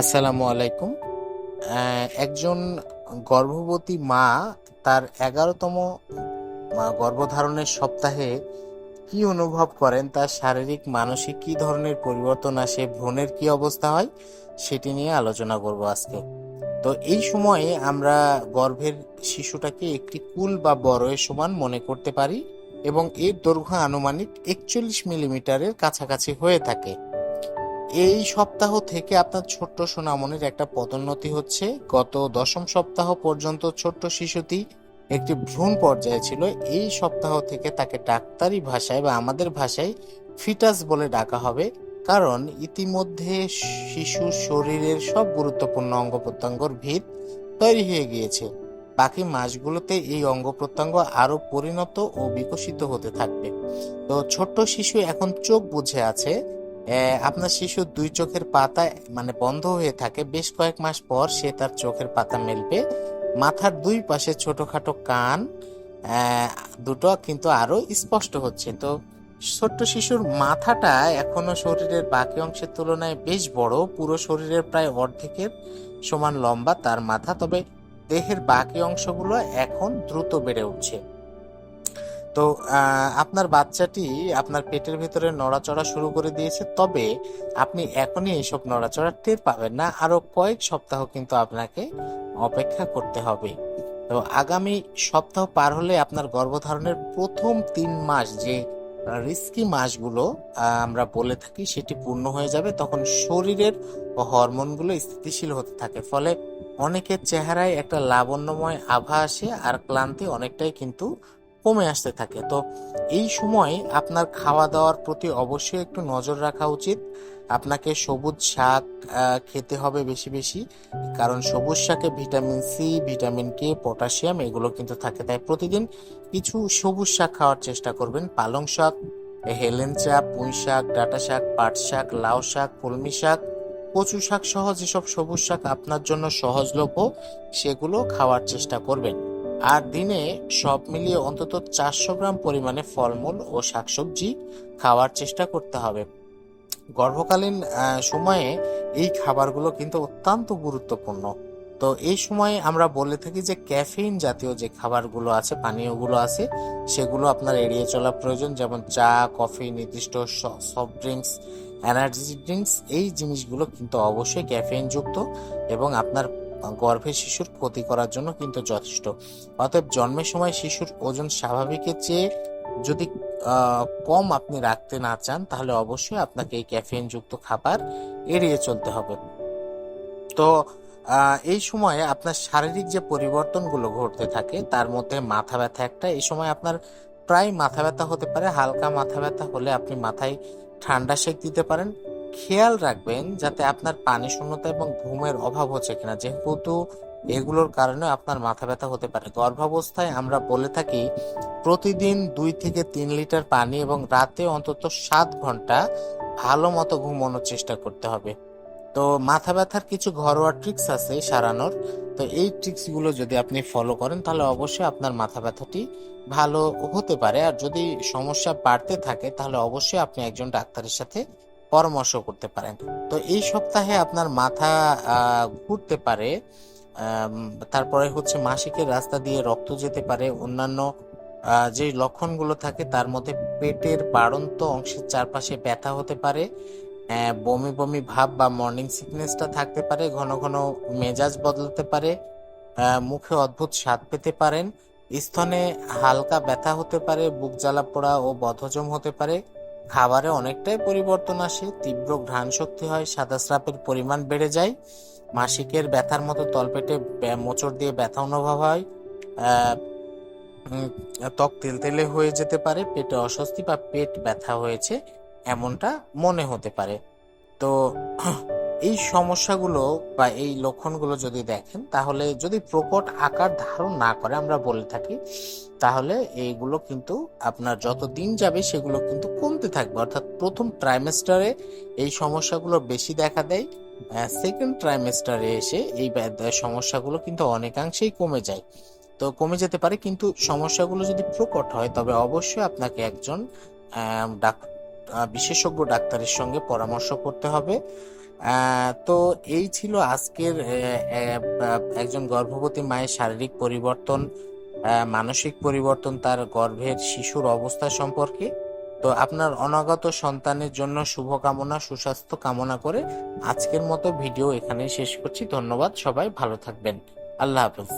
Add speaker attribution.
Speaker 1: আসসালামু আলাইকুম। একজন গর্ভবতী মা তার এগারোতম গর্ভধারণের সপ্তাহে কি অনুভব করেন? তার শারীরিক, মানসিক কি ধরনের পরিবর্তন আসে? ভ্রণের কি অবস্থা হয়? সেটি নিয়ে আলোচনা করব আজকে। তো এই সময়ে আমরা গর্ভের শিশুটাকে একটি কুল বা বড়য়ের সমান মনে করতে পারি এবং এর দৈর্ঘ্য আনুমানিক একচল্লিশ মিলিমিটারের কাছাকাছি হয়ে থাকে। এই সপ্তাহ থেকে আপনার ছোট্ট সোনামনির একটা পদোন্নতি হচ্ছে। গত দশম সপ্তাহ পর্যন্ত ছোট্ট শিশুটি একটি ভ্রূণ পর্যায়ে ছিল। এই সপ্তাহ থেকে তাকে ডাক্তারি ভাষায় বা আমাদের ভাষায় ফিটাস বলে ডাকা হবে। কারণ ইতিমধ্যে শিশুর শরীরের সব গুরুত্বপূর্ণ অঙ্গ প্রত্যঙ্গর ভিত তৈরি হয়ে গিয়েছে। বাকি মাসগুলোতে এই অঙ্গ প্রত্যঙ্গ আরও পরিণত ও বিকশিত হতে থাকবে। তো ছোট্ট শিশু এখন চোখ বুঝে আছে। আপনার শিশুর দুই চোখের পাতা মানে বন্ধ হয়ে থাকে, বেশ কয়েক মাস পর সে তার চোখের পাতা মেলবে। মাথার দুই পাশে ছোটখাটো কান দুটো কিন্তু আরও স্পষ্ট হচ্ছে। তো ছোট্ট শিশুর মাথাটা এখনও শরীরের বাকি অংশের তুলনায় বেশ বড়, পুরো শরীরের প্রায় অর্ধেকের সমান লম্বা তার মাথা, তবে দেহের বাকি অংশগুলো এখন দ্রুত বেড়ে উঠছে। তো আপনার বাচ্চাটি আপনার পেটের ভেতরে নড়াচড়া শুরু করে দিয়েছে, তবে আপনি এখনই এইসব নড়াচড়া টের পাবেন না। আরও কয়েক সপ্তাহ কিন্তু আপনাকে অপেক্ষা করতে হবে। তো আগামী সপ্তাহ পার হলে আপনার গর্ভধারণের প্রথম তিন মাস যে রিস্কি মাসগুলো আমরা বলে থাকি সেটি পূর্ণ হয়ে যাবে। তখন শরীরের হরমোনগুলো স্থিতিশীল হতে থাকে। ফলে অনেকের চেহারায় একটা লাবণ্যময় আভা আসে আর ক্লান্তি অনেকটাই কিন্তু কমে আসতে থাকে। তো এই সময় আপনার খাওয়া দাওয়ার প্রতি অবশ্যই একটু নজর রাখা উচিত। আপনাকে সবুজ শাক খেতে হবে বেশি বেশি। কারণ সবুজ শাকে vitamin C vitamin K potassium এগুলো কিন্তু থাকে। তাই প্রতিদিন কিছু সবুজ শাক খাওয়ার চেষ্টা করবেন। পালং শাক হেলেঞ্চা পুঁই শাক, ডাঁটা শাক, পাট শাক, লাউ শাক, কলমি শাক, কচু শাক সহ যেসব সবুজ শাক আপনার জন্য সহজলভ্য, সেগুলো খাওয়ার চেষ্টা করবেন। আর দিনে সব মিলিয়ে অন্তত চারশো গ্রাম পরিমাণে ফলমূল ও শাকসবজি খাওয়ার চেষ্টা করতে হবে। গর্ভকালীন সময়ে এই খাবারগুলো কিন্তু অত্যন্ত গুরুত্বপূর্ণ। তো এই সময়ে আমরা বলে থাকি যে ক্যাফেইন জাতীয় যে খাবারগুলো আছে, পানীয়গুলো আছে, সেগুলো আপনার এড়িয়ে চলা প্রয়োজন। যেমন চা, কফি, নির্দিষ্ট সফট ড্রিঙ্কস, এনার্জি ড্রিঙ্কস, এই জিনিসগুলো কিন্তু অবশ্যই ক্যাফেইন যুক্ত এবং আপনার গর্ভের শিশুর ক্ষতি করার জন্য কিন্তু যথেষ্ট। অতএব জন্মের সময় শিশুর ওজন স্বাভাবিকের চেয়ে যদি কম আপনি রাখতে না চান, তাহলে অবশ্যই আপনাকে এই ক্যাফেইন যুক্ত খাবার এড়িয়ে চলতে হবে। তো এই সময়ে আপনার শারীরিক যে পরিবর্তনগুলো ঘটতে থাকে, তার মধ্যে মাথা ব্যথা একটা, এই সময় আপনার প্রায় মাথা ব্যথা হতে পারে, হালকা মাথা ব্যথা হলে আপনি মাথায় ঠান্ডা সেক দিতে পারেন খেয়াল রাখবেন যাতে আপনার পানি শূন্যতা এবং ঘুমের অভাব হচ্ছে কিনা, যেহেতু এগুলোর কারণে আপনার মাথা ব্যথা হতে পারে। গর্ভাবস্থায় আমরা বলে থাকি, প্রতিদিন দুই থেকে তিন লিটার পানি এবং রাতে অন্তত সাত ঘণ্টা ভালো মতো ঘুমানোর চেষ্টা করতে হবে। তো মাথা ব্যথার কিছু ঘরোয়া ট্রিক্স আছে সারানোর। তো এই ট্রিক্সগুলো যদি আপনি ফলো করেন, তাহলে অবশ্যই আপনার মাথা ব্যথাটি ভালো হতে পারে। আর যদি সমস্যা বাড়তে থাকে, তাহলে অবশ্যই আপনি একজন ডাক্তারের সাথে পরামর্শ করতে পারেন। তো এই সপ্তাহে আপনার মাথা ঘুরতে পারে তারপরে হচ্ছে মাসিকের রাস্তা দিয়ে রক্ত যেতে পারে, অন্যান্য যে লক্ষণগুলো থাকে তার মধ্যে পেটের বাড়ন্ত অংশের চারপাশে ব্যথা হতে পারে বমি বমি ভাব বা মর্নিং সিকনেসটা থাকতে পারে, ঘন ঘন মেজাজ বদলাতে পারে মুখে অদ্ভুত স্বাদ পেতে পারেন, স্তনে হালকা ব্যথা হতে পারে, বুক জ্বালা পোড়া ও বদহজম হতে পারে খাবারে অনেকটাই পরিবর্তন আসে, তীব্র ঘ্রাণ শক্তি হয় সাদা স্রাপের পরিমাণ বেড়ে যায়, মাসিকের ব্যথার মতো তলপেটে মোচড় দিয়ে ব্যথা অনুভব হয় ত্বক তেলতেলে হয়ে যেতে পারে, পেটে অস্বস্তি বা পেট ব্যথা হয়েছে, এমনটা মনে হতে পারে। তো এই সমস্যাগুলো বা এই লক্ষণগুলো যদি দেখেন তাহলে যদি প্রকট আকার ধারণ না করে আমরা বলে থাকি তাহলে এইগুলো কিন্তু আপনার যত দিন যাবে সেগুলো কিন্তু কমতে থাকবে। অর্থাৎ প্রথম ট্রাইমেস্টারে এই সমস্যাগুলো বেশি দেখা দেয় সেকেন্ড ট্রাইমেস্টারে এসে এই সমস্যাগুলো কিন্তু অনেকাংশেই কমে যায়। তো কমে যেতে পারে কিন্তু সমস্যাগুলো যদি প্রকট হয় তবে অবশ্যই আপনাকে একজন আহ, ডাক আহ, বিশেষজ্ঞ ডাক্তারের সঙ্গে পরামর্শ করতে হবে। তো এই ছিল আজকের একজন গর্ভবতী মায়ের শারীরিক পরিবর্তন মানসিক পরিবর্তন, তার গর্ভের শিশুর অবস্থা সম্পর্কে। তো আপনার অনাগত সন্তানের জন্য শুভকামনা, সুস্বাস্থ্য কামনা করে আজকের মতো ভিডিও এখানেই শেষ করছি। ধন্যবাদ, সবাই ভালো থাকবেন। আল্লাহ হাফেজ।